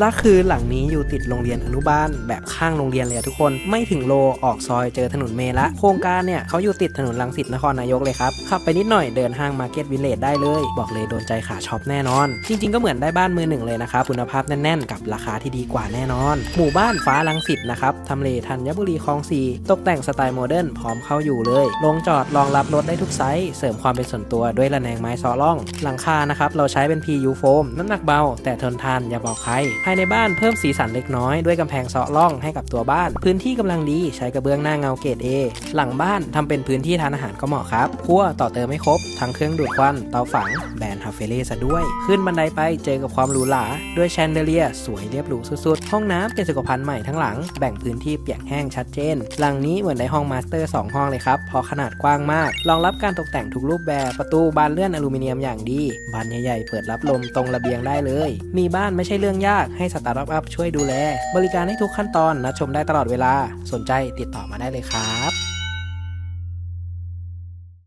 และคือหลังนี้อยู่ติดโรงเรียนอนุบาลแบบข้างโรงเรียนเลยทุกคนไม่ถึงโลออกซอยเจอถนนเมละโครงการเนี่ยเขาอยู่ติดถนนลังสิตนครนายกเลยครับขับไปนิดหน่อยเดินห้างมาร์เก็ตวิลเลจได้เลย บอกเลยโดนใจขาช็อปแน่นอน จริง ๆ ก็เหมือนได้บ้านมือหนึ่งเลยนะครับคุณภาพแน่นๆ กับราคาที่ดีกว่าแน่นอน หมู่บ้านฟ้าลังสิตนะครับทำเลธัญบุรีคลองสีตกแต่งสไตล์โมเดิร์นพร้อมเข้าอยู่เลยลงจอดรองรับรถได้ทุกไซส์เสริมความเป็นส่วนตัวด้วยระแนงไม้ซอล่อง หลังคานะครับเราใช้เป็น PU โฟมน้ำหนักเบา แต่ทนทานอย่าบอกใครภายในบ้านเพิ่มสีสันเล็กน้อยด้วยกำแพงเซาะล่องให้กับตัวบ้าน พื้นที่กำลังดีใช้กระเบื้องหน้าเงาเกรด A หลังบ้านทำเป็นพื้นที่ทานอาหารก็เหมาะครับครัวต่อเติมไม่ครบ ทั้งเครื่องดูดควันเตาฝังแบรนด์ฮาเฟเล่ซะด้วย ขึ้นบันไดไปเจอกับความหรูหราด้วยแชนเดเลียสวยเรียบหรูสุดๆ ห้องน้ำเป็นสุขภัณฑ์ใหม่ทั้งหลังแบ่งพื้นที่เปียกแห้งชัดเจน หลังนี้เหมือนในห้องมาสเตอร์ 2 ห้องเลยครับเพราะขนาดกว้างมากรองรับการตกแต่งทุกรูปแบบประตูบานเลื่อนอลูมิเนียมอย่างดีบานใหญ่ๆเปิดรับลมตรงระเบียงได้เลย มีบ้านไม่ใช่เรื่องยากให้สตาร์ทอัพช่วยดูแล บริการให้ทุกขั้นตอนนัดชมได้ตลอดเวลา สนใจติดต่อมาได้เลยครับ